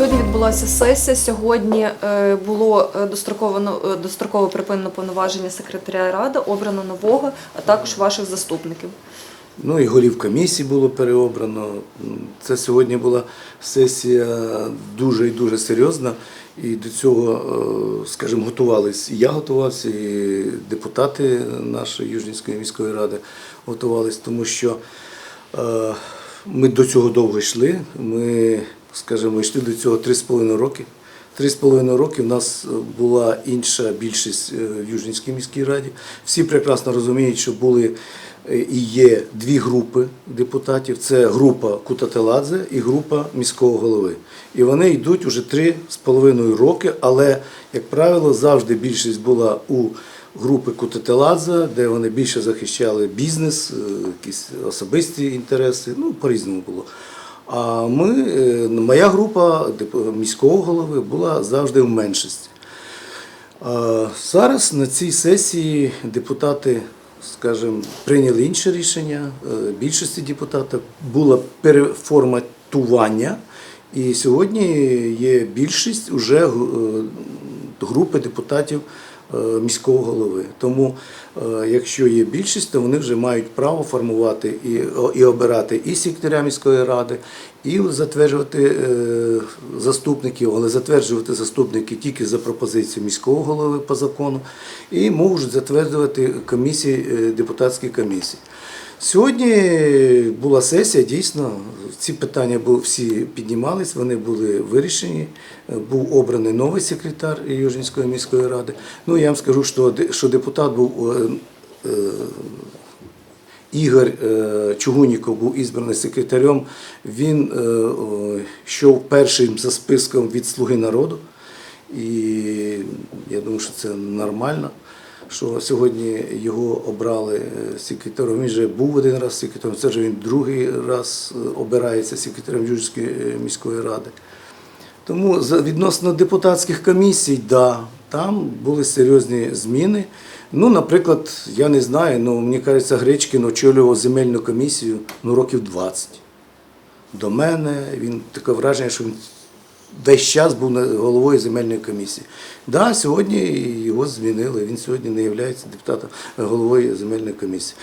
Сьогодні відбулася сесія. Сьогодні е, було е, достроковано е, достроково припинено повноваження секретаря ради, обрано нового, а також ваших заступників. Ну і голів комісії було переобрано. Це сьогодні була сесія дуже і дуже серйозна. І до цього, скажімо, готувалися. І я готувався, і депутати нашої Южнівської міської ради готувалися, тому що ми до цього довго йшли. Ми, скажімо, йшли до цього 3,5 роки. Три з половиною роки в нас була інша більшість е, в Южнівській міській раді. Всі прекрасно розуміють, що були е, і є дві групи депутатів: це група Кутателадзе і група міського голови. І вони йдуть уже три з половиною роки, але, як правило, завжди більшість була у групи Кутателадзе, де вони більше захищали бізнес, е, якісь особисті інтереси. Ну, по-різному було. А ми, е, моя група міського голови була завжди в меншості. Зараз на цій сесії депутати, скажімо, прийняли інше рішення. Е, Більшості депутатів було переформатування, і сьогодні є більшість уже е, групи депутатів міського голови. Тому, е, якщо є більшість, то вони вже мають право формувати і, і обирати і секретаря міської ради, і затверджувати е, заступників, але затверджувати заступники тільки за пропозицією міського голови по закону, і можуть затверджувати комісії, е, депутатські комісії. Сьогодні була сесія, дійсно, ці питання всі піднімались, вони були вирішені. Був обраний новий секретар Южнівської міської ради. Ну, я вам скажу, що, депутат був е, е, Ігор е, Чугуніков був ізбраний секретарем. Він йшов першим за списком від Слуги народу. І я думаю, що це нормально, що сьогодні його обрали е, секретарем. Він вже був один раз секретарем, це вже він другий раз е, обирається секретарем Южської е, міської ради. Тому відносно депутатських комісій, да, там були серйозні зміни. Ну, наприклад, я не знаю, ну мені кажеться, Гречкін очолював земельну комісію ну, років 20. До мене він таке враження, що він весь час був головою земельної комісії. Да, сьогодні його змінили. Він сьогодні не є депутатом е, головою земельної комісії.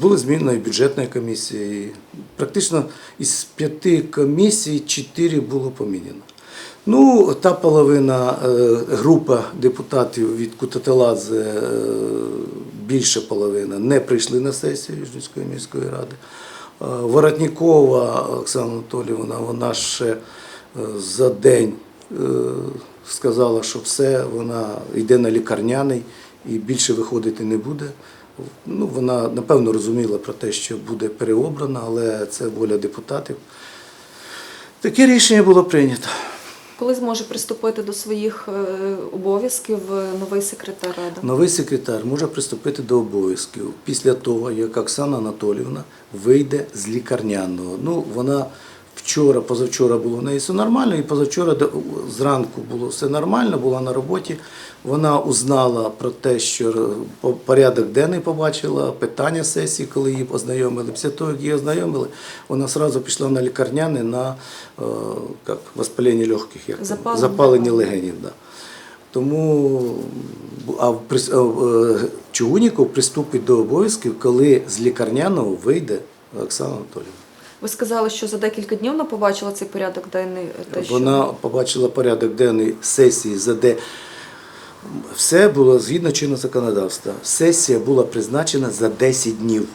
Були змінені бюджетної комісії. Практично із п'яти комісій чотири було поміняно. Ну, та половина е, група депутатів від Кутателадзе, більша половина, не прийшли на сесію Южнівської міської ради. Е, Воротнікова Оксана Анатоліївна, вона ще за день е, сказала, що все, вона йде на лікарняний і більше виходити не буде. Ну, вона напевно розуміла про те, що буде переобрана, але це воля депутатів. Таке рішення було прийнято. Коли зможе приступити до своїх е, обов'язків е, новий секретар ради? Новий секретар може приступити до обов'язків після того, як Оксана Анатолівна вийде з лікарняного. Ну, вона вчора, позавчора було в неї все нормально, і позавчора зранку було все нормально, була на роботі. Вона узнала про те, що е, порядок денний побачила, питання сесії, коли її ознайомили. Після того, як її ознайомили, вона одразу пішла на лікарняне на е, як, воспалення легких, як Запалення. запалення легенів. Да. Тому а а е, Чугуніков приступить до обов'язків, коли з лікарняного вийде Оксана Анатолійовна. Ви сказали, що за декілька днів вона побачила цей порядок денний. Те, що... Вона побачила порядок денний сесії, за де все було згідно чинного законодавства. Сесія була призначена за 10 днів.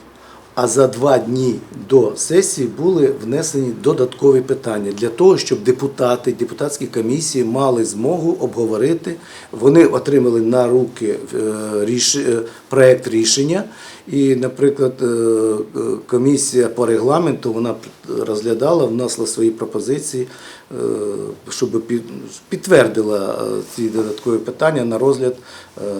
А за два дні до сесії були внесені додаткові питання для того, щоб депутати, депутатські комісії мали змогу обговорити. Вони отримали на руки е, е, проект рішення. І, наприклад, е, комісія по регламенту вона розглядала, внесла свої пропозиції, щоб підтвердила ці додаткові питання на розгляд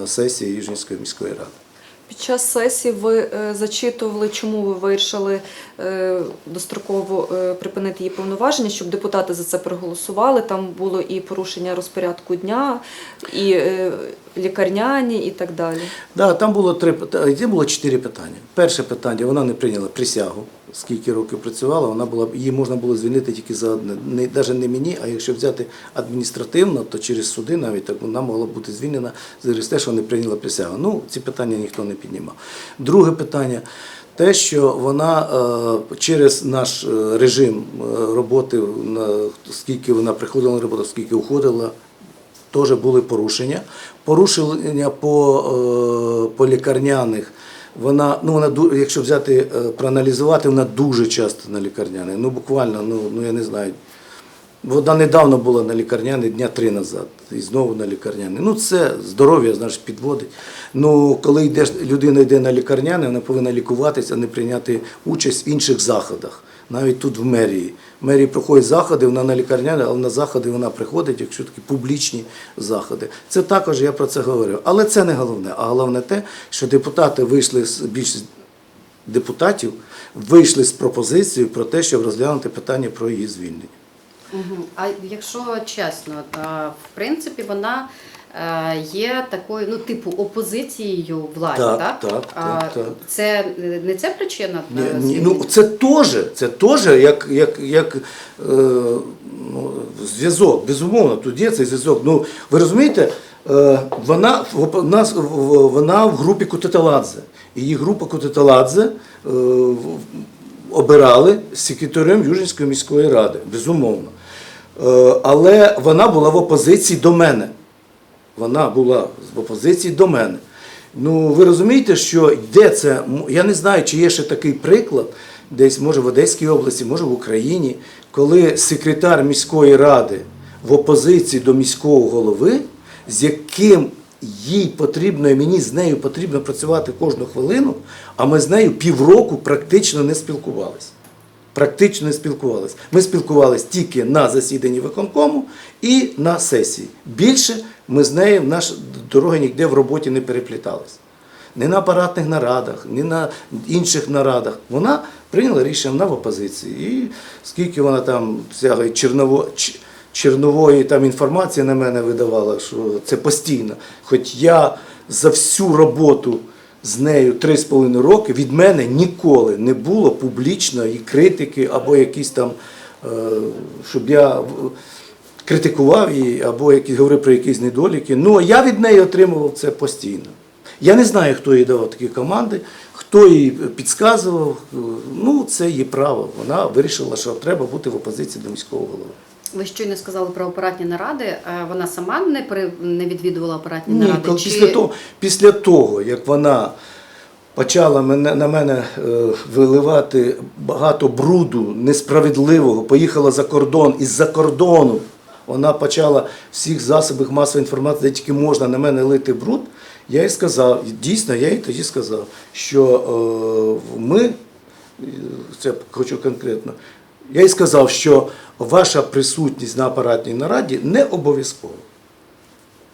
сесії Южнівської міської ради. Під час сесії ви е, зачитували, чому ви вирішили е, достроково е, припинити її повноваження, щоб депутати за це проголосували. Там було і порушення розпорядку дня, і лікарняні, і так далі. Да, там було три питання. було чотири питання. Перше питання вона не прийняла присягу. Скільки років працювала, вона була її можна було звільнити тільки за одне. Не навіть не мені, а якщо взяти адміністративно, то через суди навіть так вона могла бути звільнена через те, що не прийняла присягу. Ну, ці питання ніхто не піднімав. Друге питання. Те, що вона е, через наш е, режим е, роботи, скільки вона приходила на роботу, скільки уходила, теж були порушення. Порушення по, по лікарняних. Вона, ну вона якщо взяти, е, проаналізувати, вона дуже часто на лікарняні. Ну буквально, ну, ну я не знаю. Вона недавно була на лікарняні дня три назад, і знову на лікарняний. Ну це здоров'я, знаєш, підводить. Ну коли йдеш, людина йде на лікарняне, вона повинна лікуватися, а не прийняти участь в інших заходах. Навіть тут в мерії. В мерії проходять заходи, вона на лікарняний, але на заходи вона приходить, якщо такі публічні заходи. Це також я про це говорив. Але це не головне. А головне те, що депутати вийшли з більшість депутатів вийшли з пропозицією про те, щоб розглянути питання про її звільнення. А якщо чесно, в принципі вона є такою, ну, типу, опозицією владі, Так, так? так, А так, так. Це е, не це причина Ні, е, ні, ну це теж, це теж як, як, як е, ну, зв'язок, безумовно, тут є цей зв'язок. Ну, ви розумієте, е, вона, в, в нас, в- вона в групі Кутеталадзе. Її група Кутеталадзе е, обирали секретарем Южинської міської ради, безумовно. Е, але вона була в опозиції до мене. Вона була в опозиції до мене. Ну, ви розумієте, що йде це. Я не знаю, чи є ще такий приклад, десь, може, в Одеській області, може в Україні, коли секретар міської ради в опозиції до міського голови, з яким їй потрібно, і мені з нею потрібно працювати кожну хвилину, а ми з нею півроку практично не спілкувалися практично не спілкувалися. Ми спілкувалися тільки на засіданні виконкому і на сесії. Більше ми з нею наша дороги ніде в роботі не перепліталися. Ні на апаратних нарадах, ні на інших нарадах. Вона прийняла рішення вона в опозиції. І скільки вона там всякої черново, чернової там інформації на мене видавала, що це постійно. Хоч я за всю роботу з нею 3,5 роки від мене ніколи не було публічної критики або якісь там, е, щоб я критикував її або якісь говорив про якісь недоліки. Ну, а я від неї отримував це постійно. Я не знаю, хто їй давав такі команди, хто їй підказував. Ну, це її право. Вона вирішила, що треба бути в опозиції до міського голови. Ви щойно сказали про апаратні наради. Е, Вона сама не при не відвідувала апаратні Ні, наради? коли Чи- після, того, після того, як вона почала мене, на мене е, виливати багато бруду несправедливого, поїхала за кордон, із за кордону вона почала всіх засобах масової інформації, де тільки можна на мене лити бруд, я їй сказав, дійсно, я їй тоді сказав, що е, ми, е, це хочу конкретно, я їй сказав, що ваша присутність на апаратній нараді не обов'язкова.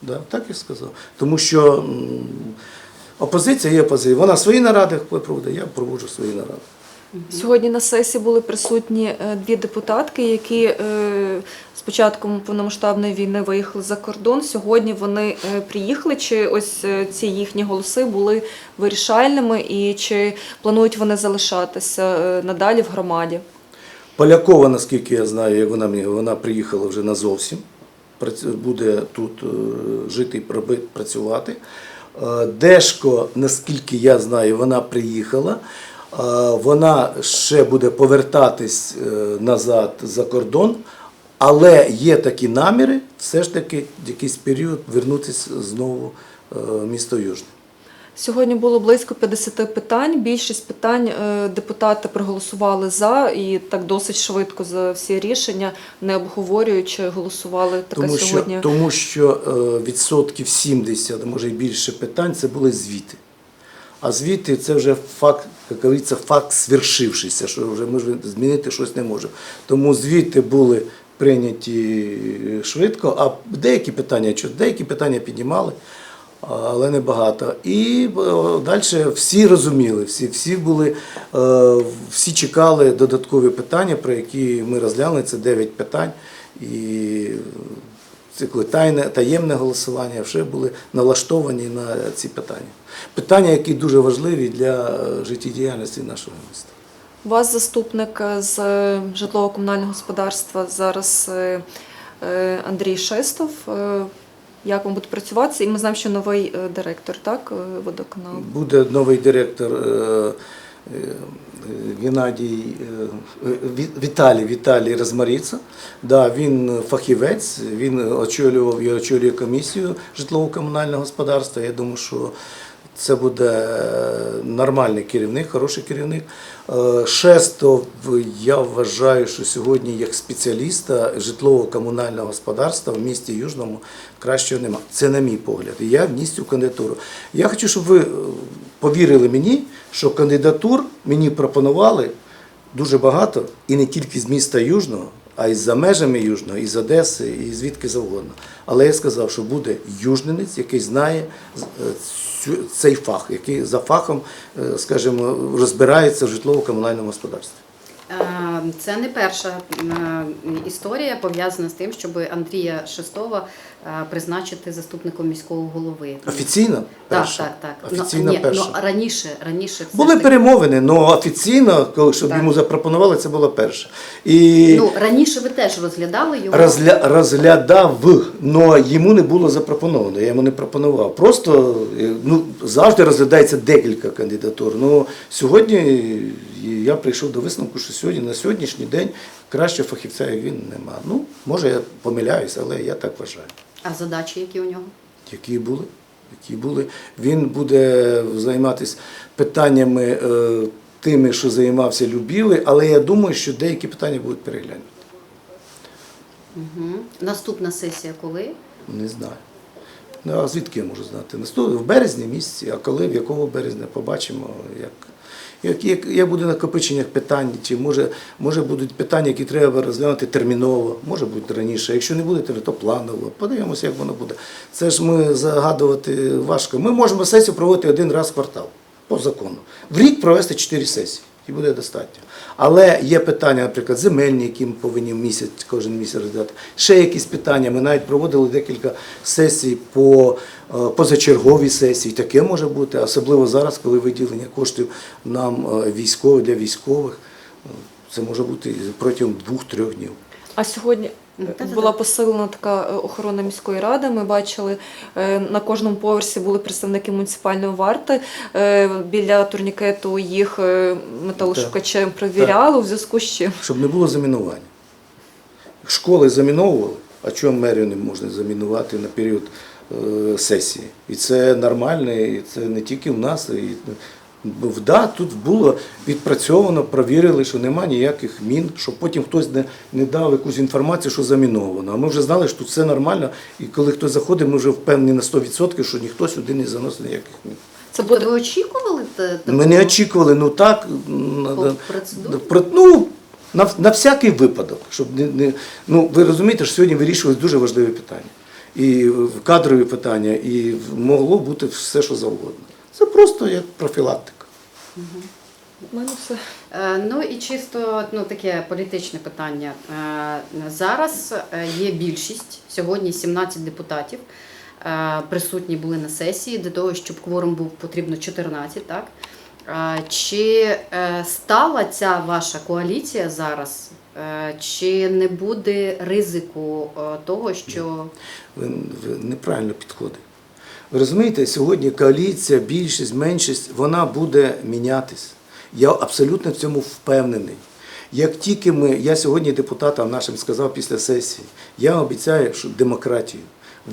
Да, так і сказав. Тому що опозиція є опозиція. Вона свої наради проводить, я проводжу свої наради. Сьогодні на сесії були присутні е, дві депутатки, які е, з початком повномасштабної війни виїхали за кордон. Сьогодні вони е, приїхали. Чи ось ці їхні голоси були вирішальними, і чи планують вони залишатися надалі в громаді? Полякова, наскільки я знаю, як вона мені вона приїхала вже назовсім. Буде тут жити і працювати. Дешко, наскільки я знаю, вона приїхала. Вона ще буде повертатись е, назад за кордон, але є такі наміри все ж таки якийсь період вернутися знову е, в місто Южне. Сьогодні було близько 50 питань. Більшість питань е, депутати проголосували за і так досить швидко за всі рішення, не обговорюючи, голосували таке Тому що, сьогодні. тому що відсотків 70, може і більше питань, це були звіти. А звіти це вже факт, як говориться, факт свершившийся, що вже ми змінити щось не можемо. Тому звіти були прийняті швидко, а деякі питання, деякі питання піднімали, але не багато. І далі всі розуміли, всі, всі були, е, всі чекали додаткові питання, про які ми розглянули. Це 9 питань. І це коли тайне, таємне голосування, вже були налаштовані на ці питання. Питання, які дуже важливі для е, життєдіяльності нашого міста. У вас заступник е, з е, житлово-комунального господарства зараз Андрій Шестов. Як вам буде працюватися? І ми знаємо, що новий директор, так, водоканалу. Буде новий директор Геннадій е, Ві- Віталій Віталій Розмаріца. Да, він фахівець, він очолював і очолює комісію житлово-комунального господарства. Я думаю, що це буде е, нормальний керівник, хороший керівник. Е, Шестов, я вважаю, що сьогодні як спеціаліста житлово-комунального господарства в місті Южному кращого нема. Це на мій погляд. І я вніс цю кандидатуру. Я хочу, щоб ви е, повірили мені, що кандидатур мені пропонували дуже багато, і не тільки з міста Южного, а й за межами Южного, і з Одеси, і звідки завгодно. Але я сказав, що буде южненець, який знає цю- цей фах, який за фахом, е, скажімо, розбирається в житлово-комунальному господарстві. Е, Це не перша е, історія пов'язана з тим, щоб Андрія Шестова призначити заступником міського голови. Офіційно Так, перша. так, так. Ну, Офіційно ні, перша. ну, раніше, раніше все Були ж таки- перемовини, але офіційно, коли щоб Так. йому запропонували, це було перше. І Ну, раніше ви теж розглядали його. розгля... розглядав, але йому не було запропоновано. Я йому не пропонував. Просто е, ну, завжди розглядається декілька кандидатур. Ну, сьогодні е, я прийшов до висновку, що сьогодні на сьогоднішній день кращого фахівця, як він, нема. Ну, може, я помиляюсь, але я так вважаю. А задачі, які у нього? Які були? Які були. Він буде займатися питаннями е, тими, що займався Любіли, але я думаю, що деякі питання будуть переглянуті. Угу. Наступна сесія коли? Не знаю. Ну, а звідки я можу знати? В березні місяці, а коли, в якого березня, побачимо, як, як, як, як буде накопичення питань, чи може, може будуть питання, які треба розглянути терміново, може бути раніше. Якщо не буде, то планово. Подивимося, як воно буде. Це ж ми загадувати важко. Ми можемо сесію проводити один раз в квартал по закону. В рік провести чотири сесії. І буде достатньо. Але є питання, наприклад, земельні, які ми повинні місяць, кожен місяць розглядати. Ще якісь питання. Ми навіть проводили декілька сесій по е, позачерговій сесії. Таке може бути, особливо зараз, коли виділення коштів нам е, військових для військових. Е, Це може бути протягом двох-трьох днів. А сьогодні. Була посилена така е, охорона міської ради. Ми бачили е, на кожному поверсі були представники муніципальної варти. Е, Біля турнікету їх металошукачем перевіряли у зв'язку з чим. Щоб не було замінування. Школи заміновували, а чому мерію не можна замінувати на період сесії? І це нормально, і це не тільки в нас. І, да, тут було відпрацьовано, провірили, що немає ніяких мін, щоб потім хтось не, не дав якусь інформацію, що заміновано. А ми вже знали, що тут все нормально, і коли хтось заходить, ми вже впевнені на 100%, що ніхто сюди не заносить ніяких мін. Це буде ви очікували Ми не очікували, ну так. м, По да, процедурі? про- ну, на, на всякий випадок. Щоб не, не, ну, ви розумієте, що сьогодні вирішувалися дуже важливі питання. І кадрові питання, і могло бути все, що завгодно. Це просто як профілактика. в мене все. Е, Ну і чисто ну, таке політичне питання. Е, Зараз е, є більшість, сьогодні 17 депутатів присутні були на сесії. Для того, щоб кворум був потрібно 14, так? Чи стала ця ваша коаліція зараз? Чи не буде ризику того, що Ви, ви неправильно підходите. Ви розумієте, сьогодні коаліція, більшість, меншість, вона буде мінятись. Я абсолютно в цьому впевнений. Як тільки ми, я сьогодні депутатам нашим сказав після сесії, я обіцяю, що демократію.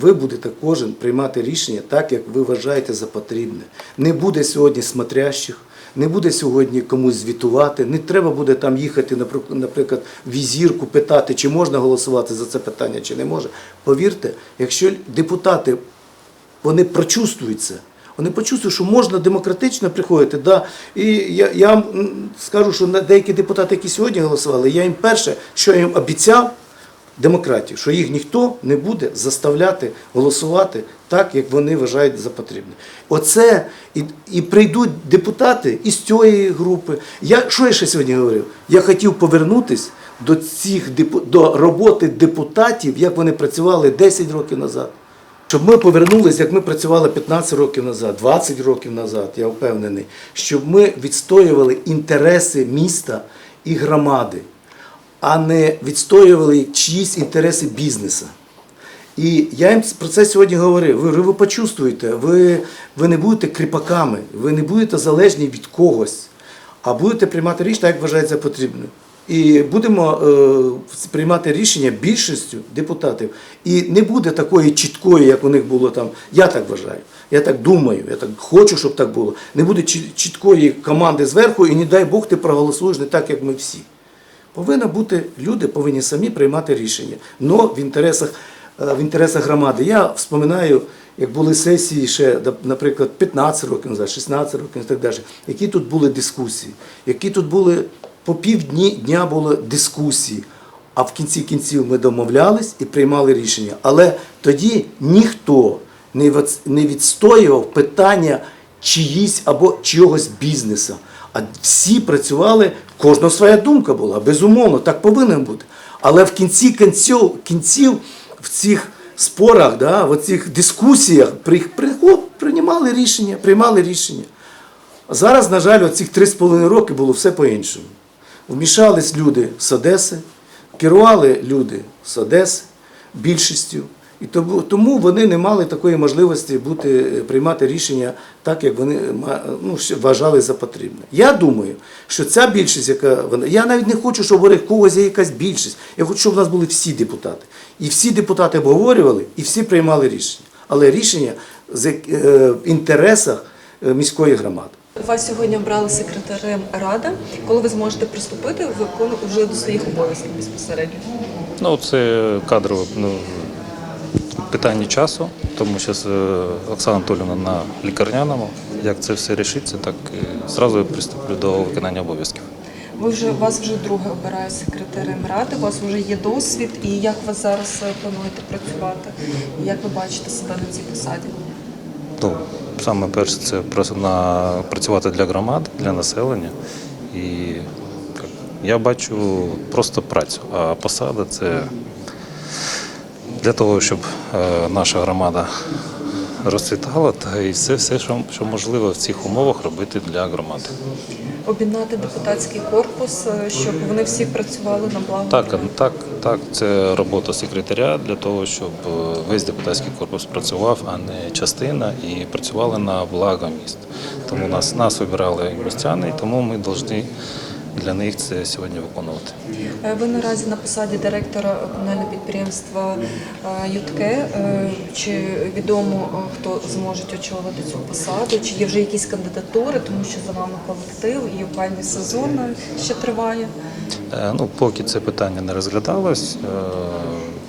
Ви будете кожен приймати рішення так, як ви вважаєте за потрібне. Не буде сьогодні смотрящих, не буде сьогодні комусь звітувати, не треба буде там їхати, наприк- наприклад, в візірку, питати, чи можна голосувати за це питання, чи не може. Повірте, якщо депутати вони прочувствують це. Вони почувствують, що можна демократично приходити. Да. І я, я вам скажу, що деякі депутати, які сьогодні голосували, я їм перше, що я їм обіцяв, демократію, що їх ніхто не буде заставляти голосувати так, як вони вважають за потрібне. Оце і, і прийдуть депутати із цієї групи. Я, що я ще сьогодні говорив? Я хотів повернутися до, цих, до роботи депутатів, як вони працювали 10 років назад. Щоб ми повернулися, як ми працювали 15 років назад, 20 років назад, я впевнений, щоб ми відстоювали інтереси міста і громади, а не відстоювали чиїсь інтереси бізнесу. І я їм про це сьогодні говорив. Ви, ви почувствуєте, ви, ви не будете кріпаками, ви не будете залежні від когось, а будете приймати рішення, так, як вважається потрібно. І будемо е, приймати рішення більшістю депутатів. І не буде такої чіткої, як у них було там. Я так вважаю. Я так думаю, я так хочу, щоб так було. Не буде чіткої команди зверху, і не дай Бог ти проголосуєш не так, як ми всі. Повинна бути, люди повинні самі приймати рішення. Но в інтересах, е, в інтересах громади. Я вспоминаю, як були сесії ще, наприклад, 15 років назад, 16 років і так далі, які тут були дискусії, які тут були по півдні дня були дискусії. А в кінці кінців ми домовлялись і приймали рішення. Але тоді ніхто не відстоював питання чиїсь або чогось бізнесу. А всі працювали, кожна своя думка була, безумовно, так повинно бути. Але в кінці кінців, кінців в цих спорах, да, в цих дискусіях при, при- приймали рішення, приймали рішення. Зараз, на жаль, з половиною роки було все по-іншому. Вмішались люди з Одеси, керували люди з Одеси більшістю. І тому, вони не мали такої можливості бути, приймати рішення так, як вони ну, вважали за потрібне. Я думаю, що ця більшість, яка вона. Я навіть не хочу, щоб в когось є якась більшість. Я хочу, щоб в нас були всі депутати. І всі депутати обговорювали, і всі приймали рішення. Але рішення е, в інтересах е, міської громади. Вас сьогодні обрали секретарем ради. Коли ви зможете приступити вже до своїх обов'язків безпосередньо? Ну, це кадрове ну, питання часу, тому що Оксана Анатолівна на лікарняному. Як це все рішиться, так і зразу приступлю до виконання обов'язків. Ви вже вас вже друге обирає секретарем ради. У вас вже є досвід. І як ви зараз е, плануєте працювати? Як ви бачите себе на цій посаді? Саме перше, це працювати для громад, для населення. І я бачу просто працю, а посада це для того, щоб е, наша громада розцвітала, та і все, все що, що можливо в цих умовах робити для громади. Об'єднати депутатський корпус, е, щоб вони всі працювали на благо. Так, так, так, це робота секретаря для того, щоб е, весь депутатський корпус працював, а не частина, і працювали на благо міст. Тому нас, нас вибирали містяни, і тому ми повинні для них це сьогодні виконувати. Е, Ви наразі на посаді директора комунального підприємства е, ЮТКЕ. Е, Чи відомо, хто зможе очолити цю посаду? Чи є вже якісь кандидатури, тому що за вами колектив і опальний сезон ще триває? Ну, поки це питання не розглядалось,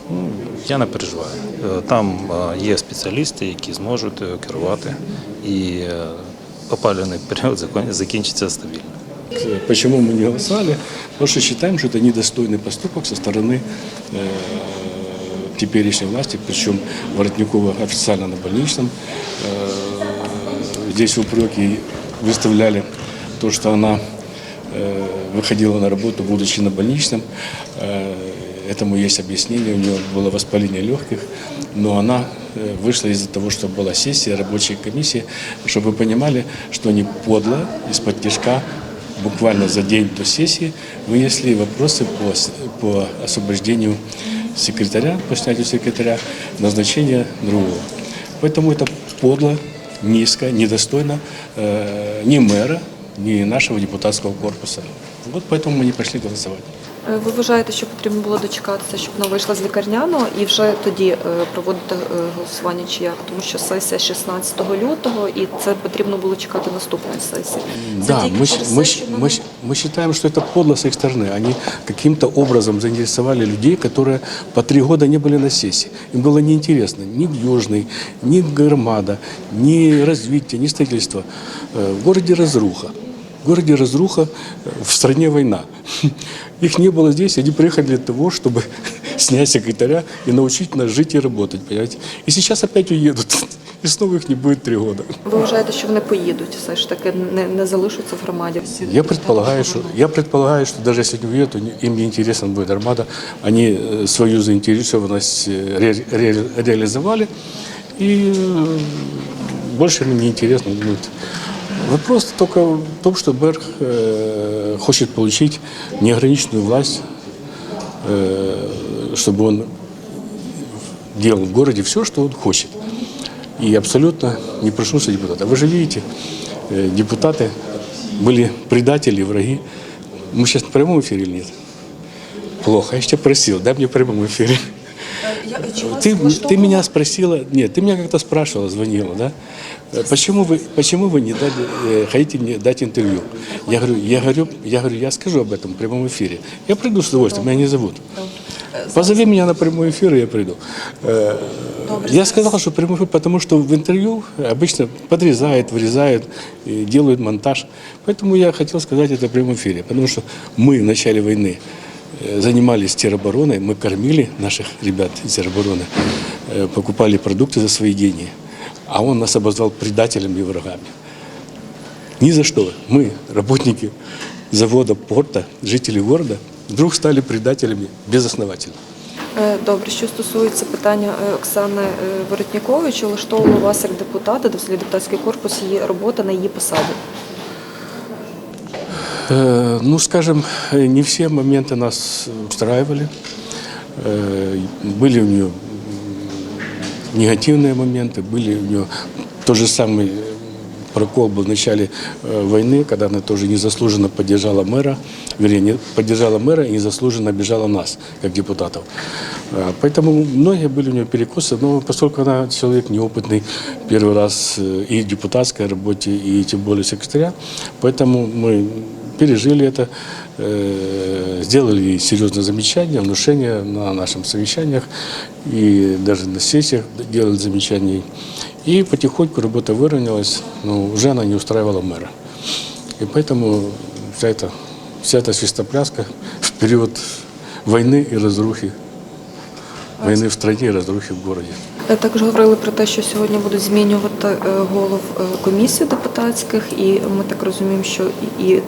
ну, я не переживаю. Там є спеціалісти, які зможуть керувати, і опалювальний період закінчиться стабільно. Почему мы не голосовали? Потому что считаем, что это недостойный поступок со стороны э, теперешней власти, причем Воротникова официально на больничном. Э, здесь упреки выставляли то, что она э, выходила на работу, будучи на больничном. Э, этому есть объяснение. У нее было воспаление легких, но она вышла из-за того, что была сессия рабочей комиссии, чтобы вы понимали, что они подло из-под тяжка буквально за день до сессии вынесли вопросы по, по освобождению секретаря, по снятию секретаря, назначения другого. Поэтому это подло, низко, недостойно э, ни мэра, ни нашего депутатского корпуса. Вот поэтому мы не пошли голосовать. Е, Ви вважаєте, що потрібно було дочекатися, щоб вона вийшла з лікарняного і вже тоді е, проводити е, голосування чи як? Тому що сесія 16 лютого, і це потрібно було чекати наступної сесії. Це Да, тільки мы, через щ- те, мы, що щ- вона- мы, щ- мы считаем, что это подло с их стороны. Они каким-то образом заинтересовали людей, которые по три года не были на сессии. Им было неинтересно ни Южный, ни Громада, ни развитие, ни строительство. Э, В городе разруха. В городе разруха, э, в стране война. Их не было здесь, они приехали для того, чтобы снять секретаря и научить нас жить и работать, понимаете. И сейчас опять уедут. И снова их не будет три года. Ви вважаєте, що вони поїдуть, все ж таки не, не залишаться в громаді? Я предполагаю, что, я предполагаю, что даже если не уедут, они- им не интересна будет армада. Они э, свою заинтересованность э, ре- ре- реализовали. И э, больше мне не интересно. Ну, Вопрос только в том, что Берг э, хочет получить неограниченную власть, э, чтобы он делал в городе все, что он хочет. И абсолютно не пришелся депутата. Вы же видите, э, депутаты были предатели, враги. Мы сейчас в прямом эфире или нет? Плохо. Я же тебя просил, дай мне в прямом эфире. Ты, ты меня спросила, нет, ты меня как-то спрашивала, звонила, да? Э, Почему вы, почему вы не дали, э, хотите мне дать интервью? Я говорю, я говорю, я говорю, я скажу об этом в прямом эфире. Я приду с удовольствием, меня не зовут. Позови меня на прямой эфир, и я приду. Э, Я сказал, что прямой эфир, потому что в интервью обычно подрезают, вырезают, и делают монтаж. Поэтому я хотел сказать это в прямом эфире, потому что мы в начале войны э, занимались теробороной, мы кормили наших ребят из теробороны, э, покупали продукты за свои деньги, а он нас обозвал предателями и врагами. Ни за что. Мы, работники завода, порта, жители города, вдруг стали предателями безосновательно. Е, Добре, що стосується питання е, Оксани е, Воротнікової, чи влаштовувала вас як депутата, до депутатський корпус, її робота на її посаді? Э, Ну, скажем, не все моменты нас устраивали. Э, Были у нее негативные моменты, были у нее тот же самый прокол был в начале э, войны, когда она тоже незаслуженно поддержала мэра, вернее, не поддержала мэра и незаслуженно обижала нас, как депутатов. Поэтому многие были у нее перекосы, но поскольку она человек неопытный, первый раз и в депутатской работе, и тем более секретаря, поэтому мы пережили это, э, сделали серьезные замечания, внушения на наших совещаниях и даже на сессиях делали замечания. И потихоньку работа выровнялась, но уже она не устраивала мэра. И поэтому вся эта, вся эта свистопляска в период войны и разрухи, войны в стране и разрухи в городе. Е, Також говорили про те, що сьогодні будуть змінювати е, голов е, комісій депутатських, і ми так розуміємо, що і- і е,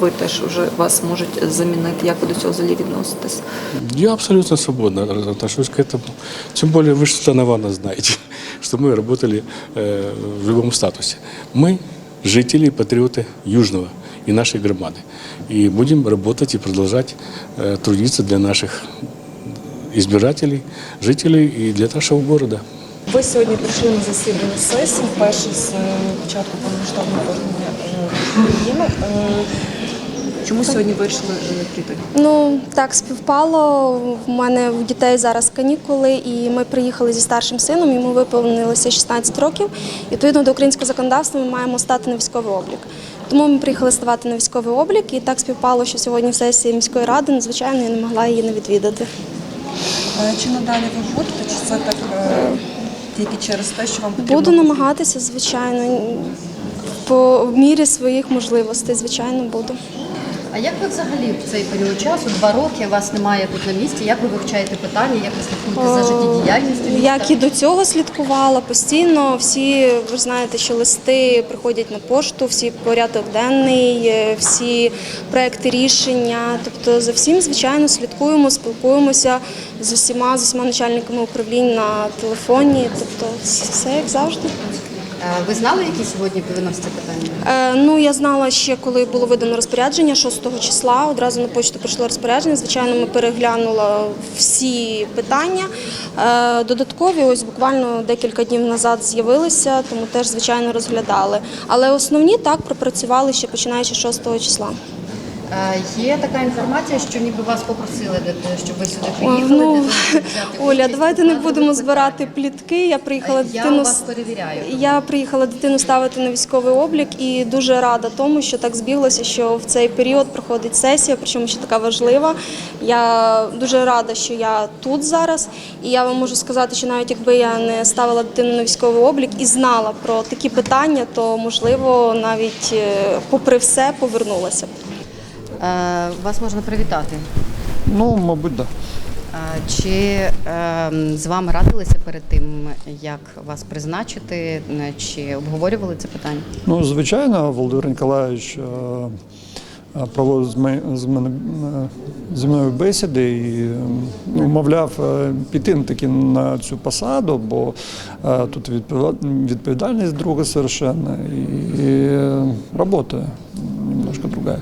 ви теж вже вас можуть замінити. Як ви до цього взагалі відноситесь? Я абсолютно свободно отношусь к этому. Тем более вы что Навана знаете, что мы работали э, в любом статусе. Мы жители и патриоты Южного и нашей громады. И будем работать и продолжать э, трудиться для наших избирателей, жителей и для нашего города. Ви сьогодні прийшли на засідання сесії, вперше з е, початку повномасштабного вторгнення е, України. Е, Чому сьогодні вирішили прийти? Ну так співпало. В мене в дітей зараз канікули, і ми приїхали зі старшим сином. Йому виповнилося 16 років. І, відповідно до українського законодавства, ми маємо стати на військовий облік. Тому ми приїхали ставати на військовий облік, і так співпало, що сьогодні в сесії міської ради, надзвичайно, я не могла її не відвідати. Е, Чи надалі ви будете, чи це так е, тільки через те, що вам потрібно? Буду намагатися, звичайно, по мірі своїх можливостей, звичайно, буду. А як ви взагалі в цей період часу, два роки вас немає тут на місці? Як ви вивчаєте питання? Як ви слідкуєте за життєдіяльністю? міста? Як і до цього слідкувала постійно. Всі ви ж знаєте, що листи приходять на пошту, всі порядок денний, е, всі проекти рішення. Тобто за всім, звичайно, слідкуємо, спілкуємося з усіма, з усіма начальниками управлінь на телефоні. Тобто все як завжди. Е, Ви знали, які сьогодні виносяться питання? Е, ну я знала ще, коли було видано розпорядження 6 числа. Одразу на почту прийшло розпорядження. Звичайно, ми переглянули всі питання. Е, додаткові, ось буквально декілька днів назад з'явилися, тому теж звичайно розглядали. Але основні так пропрацювали ще починаючи з 6 числа. Е, Є така інформація, що ніби вас попросили, щоб ви сюди приїхали. ну, Оля, давайте не будемо збирати плітки. Я приїхала Я дитину. вас перевіряю. Я приїхала дитину ставити на військовий облік і дуже рада тому, що так збіглося, що в цей період проходить сесія, причому ще така важлива. Я дуже рада, що я тут зараз. І я вам можу сказати, що навіть якби я не ставила дитину на військовий облік і знала про такі питання, то можливо навіть е, попри все повернулася б. Е, Вас можна привітати. Ну, мабуть, так. Е, Чи е, з вами радилися перед тим, як вас призначити, е, чи обговорювали це питання? Ну, звичайно, Володимир Ніколаєвич е, е, проводив з ме- з мене е, зі мною бесіди і е, ну, е, піти таки на цю посаду, бо е, тут відповідальність друга совершенно і, і е, робота немножко другая.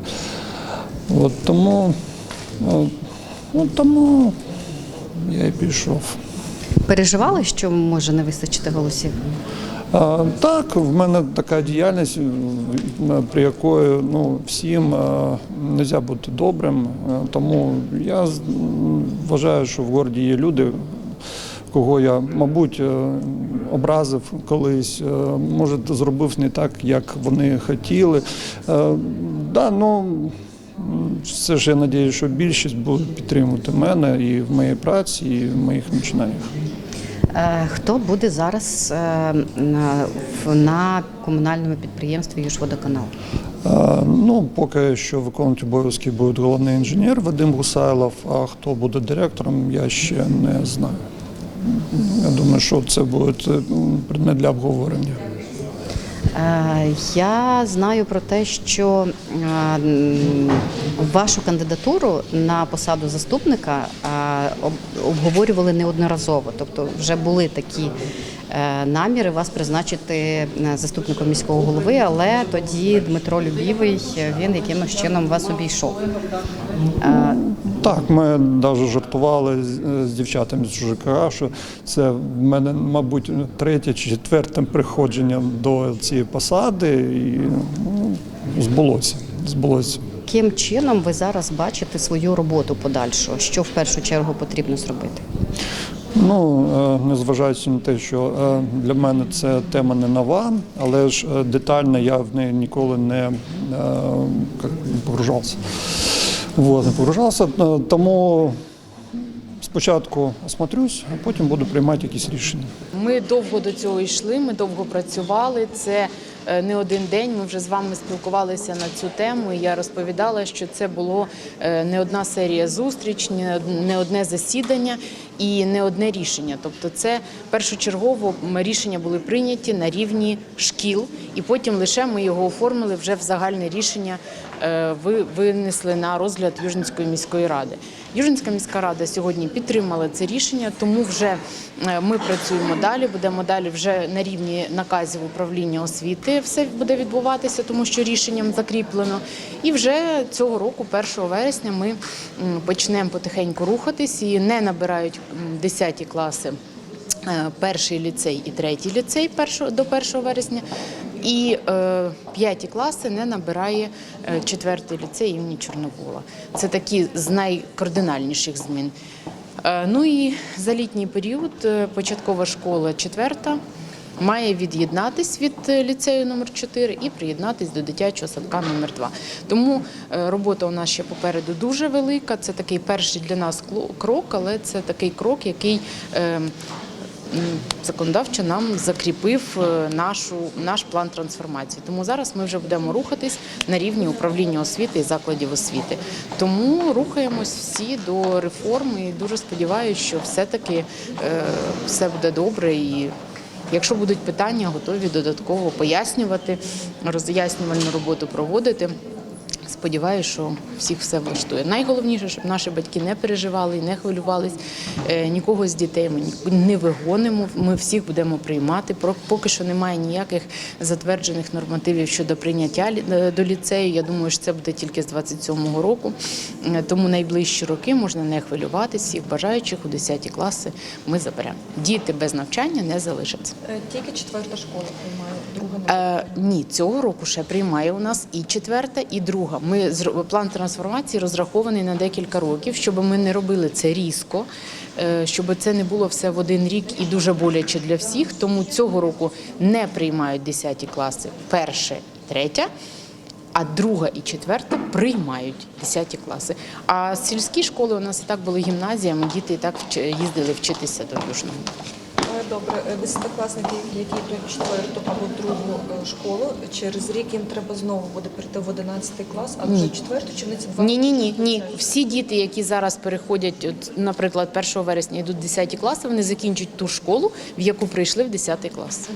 От тому, е, ну, тому я і пішов. Переживали, що може не вистачити голосів? А, Так, в мене така діяльність, при якої ну, всім не можна бути добрим. Тому я вважаю, що в городі є люди, кого я, мабуть, е, образив колись, е, може, зробив не так, як вони хотіли. Е, Да, ну, все ж я сподіваюся, що більшість буде підтримувати мене і в моїй праці, і в моїх починаннях. Е, Хто буде зараз е, на, комунальному підприємстві «Южводоканал»? Е, Ну, поки що виконувати обов'язки буде головний інженер Вадим Гусайлов, а хто буде директором, я ще не знаю. Я думаю, що це буде предмет для обговорення. Е, Я знаю про те, що е, вашу кандидатуру на посаду заступника е, обговорювали неодноразово. Тобто вже були такі наміри вас призначити е, заступником міського голови, але тоді Дмитро Любівий е, він якимось чином вас обійшов. Е, Так, ми навіть жартували з, дівчатами з ЖКА, що це в мене, мабуть, третє чи четверте приходження до цієї посади, і ну, збулося. збулося. Яким чином ви зараз бачите свою роботу подальшу? Що в першу чергу потрібно зробити? Ну, е, незважаючи на те, що е, для мене це тема не нова, але ж е, детально я в неї ніколи не, погружався. Вот, не погружався. Тому спочатку осмотрюсь, а потім буду приймати якісь рішення. Ми довго до цього йшли, ми довго працювали. Це не один день. Ми вже з вами спілкувалися на цю тему. і Я розповідала, що це було е, не одна серія зустріч, не одне засідання і не одне рішення. Тобто, це першочергово рішення були прийняті на рівні шкіл, і потім лише ми його оформили вже в загальне рішення. е, Ви винесли на розгляд Южницької міської ради. Южинська міська рада сьогодні підтримала це рішення, тому вже е, ми працюємо далі. Будемо далі вже на рівні наказів управління освіти. Все буде відбуватися, тому що рішенням закріплено. І вже цього року, 1 вересня, ми почнемо потихеньку рухатись і не набирають м, 10 класи. е, Перший ліцей і третій ліцей до 1 вересня, і е, п'яті класи не набирає е, четвертий ліцей імені Чорновола. Це такі з найкардинальніших змін. Е, ну і за літній період початкова школа четверта має від'єднатись від ліцею номер 4 і приєднатись до дитячого садка номер 2 Тому робота у нас ще попереду дуже велика. Це такий перший для нас крок, але це такий крок, який е, м, законодавчо нам закріпив е, нашу, наш план трансформації. Тому зараз ми вже будемо рухатись на рівні управління освіти і закладів освіти. Тому рухаємось всі до реформи і дуже сподіваюся, що все-таки е, все буде добре і. Якщо будуть питання, готові додатково пояснювати, роз'яснювальну роботу проводити. Сподіваюся, що всіх все влаштує. Найголовніше, щоб наші батьки не переживали і не хвилювались. Е, Нікого з дітей ми не вигонимо. Ми всіх будемо приймати. Поки що немає ніяких затверджених нормативів щодо прийняття е, до ліцею. Я думаю, що це буде тільки з 27-го року. Е, Тому найближчі роки можна не хвилюватись. Всіх бажаючих у 10 класи ми заберемо. Діти без навчання не залишаться. Тільки четверта школа приймає, друга Е, ні, цього року ще приймає у нас і четверта, і друга. Ми план трансформації розрахований на декілька років, щоб ми не робили це різко, е, щоб це не було все в один рік і дуже боляче для всіх. Тому цього року не приймають 10 класи, перше і третя. А друга і четверта приймають 10 класи. А сільські школи у нас і так були гімназіями, діти і так їздили вчитися до Южного. Добре, е, десятикласники, які йдуть четверту або другу е, школу, через рік їм треба знову буде перейти в 11 клас, а вже четверту чи вони ці два Ні, ні, ні, ні. Всі діти, які зараз переходять, от, наприклад, 1 вересня йдуть десяті 10 класи, вони закінчують ту школу, в яку прийшли в 10 клас.